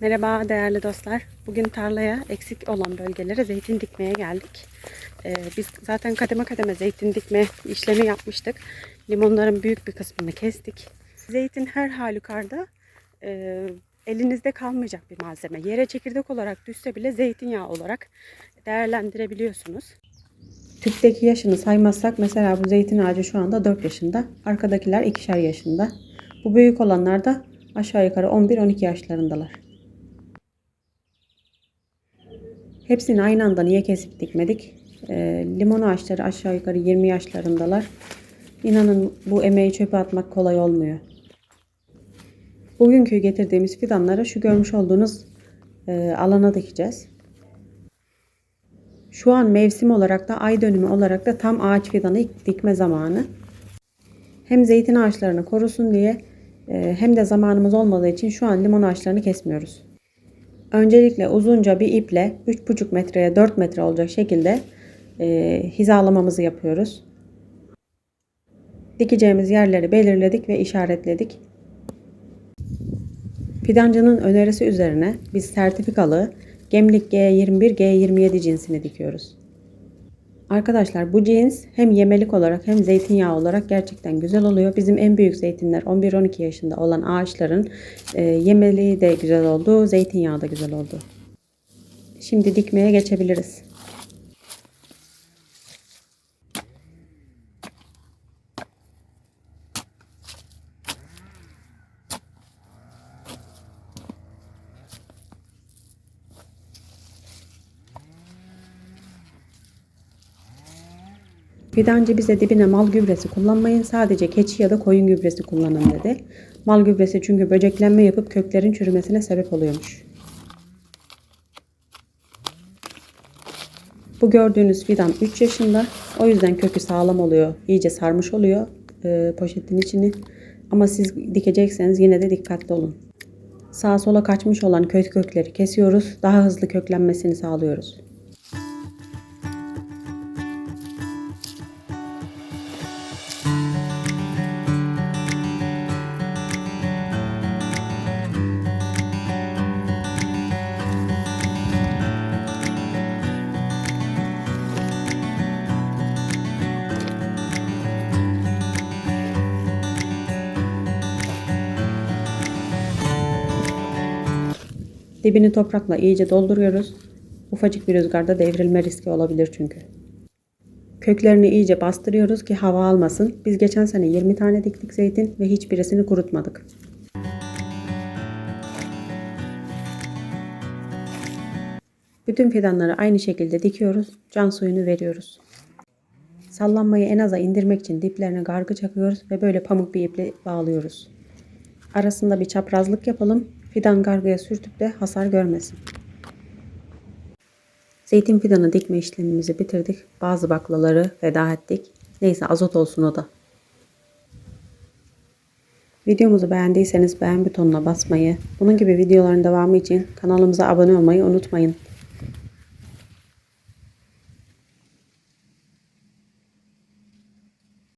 Merhaba değerli dostlar. Bugün tarlaya eksik olan bölgelere zeytin dikmeye geldik. Ee, biz zaten kademe kademe zeytin dikme işlemi yapmıştık. Limonların büyük bir kısmını kestik. Zeytin her halükarda e, elinizde kalmayacak bir malzeme. Yere çekirdek olarak düşse bile zeytinyağı olarak değerlendirebiliyorsunuz. Tüpteki yaşını saymazsak mesela bu zeytin ağacı şu anda 4 yaşında. Arkadakiler ikişer yaşında. Bu büyük olanlar da aşağı yukarı 11-12 yaşlarındalar. Hepsini aynı anda niye kesip dikmedik? Ee, limon ağaçları aşağı yukarı 20 yaşlarındalar. İnanın bu emeği çöpe atmak kolay olmuyor. Bugünkü getirdiğimiz fidanları şu görmüş olduğunuz e, alana dikeceğiz. Şu an mevsim olarak da ay dönümü olarak da tam ağaç fidanı dikme zamanı. Hem zeytin ağaçlarını korusun diye e, hem de zamanımız olmadığı için şu an limon ağaçlarını kesmiyoruz. Öncelikle uzunca bir iple 3,5 metreye 4 metre olacak şekilde e, hizalamamızı yapıyoruz. Dikeceğimiz yerleri belirledik ve işaretledik. Fidancının önerisi üzerine biz sertifikalı Gemlik G21 G27 cinsini dikiyoruz. Arkadaşlar bu cins hem yemelik olarak hem zeytinyağı olarak gerçekten güzel oluyor. Bizim en büyük zeytinler 11-12 yaşında olan ağaçların e, yemeliği de güzel oldu, zeytinyağı da güzel oldu. Şimdi dikmeye geçebiliriz. Fidancı bize dibine mal gübresi kullanmayın sadece keçi ya da koyun gübresi kullanın dedi. Mal gübresi çünkü böceklenme yapıp köklerin çürümesine sebep oluyormuş. Bu gördüğünüz fidan 3 yaşında. O yüzden kökü sağlam oluyor. iyice sarmış oluyor e, poşetin içini. Ama siz dikecekseniz yine de dikkatli olun. Sağa sola kaçmış olan kök kökleri kesiyoruz. Daha hızlı köklenmesini sağlıyoruz. Dibini toprakla iyice dolduruyoruz. Ufacık bir rüzgarda devrilme riski olabilir çünkü. Köklerini iyice bastırıyoruz ki hava almasın. Biz geçen sene 20 tane diktik zeytin ve hiçbirisini kurutmadık. Bütün fidanları aynı şekilde dikiyoruz. Can suyunu veriyoruz. Sallanmayı en aza indirmek için diplerine gargı çakıyoruz ve böyle pamuk bir iple bağlıyoruz. Arasında bir çaprazlık yapalım. Fidan gargıya sürtüp de hasar görmesin. Zeytin fidanı dikme işlemimizi bitirdik. Bazı baklaları feda ettik. Neyse azot olsun o da. Videomuzu beğendiyseniz beğen butonuna basmayı, bunun gibi videoların devamı için kanalımıza abone olmayı unutmayın.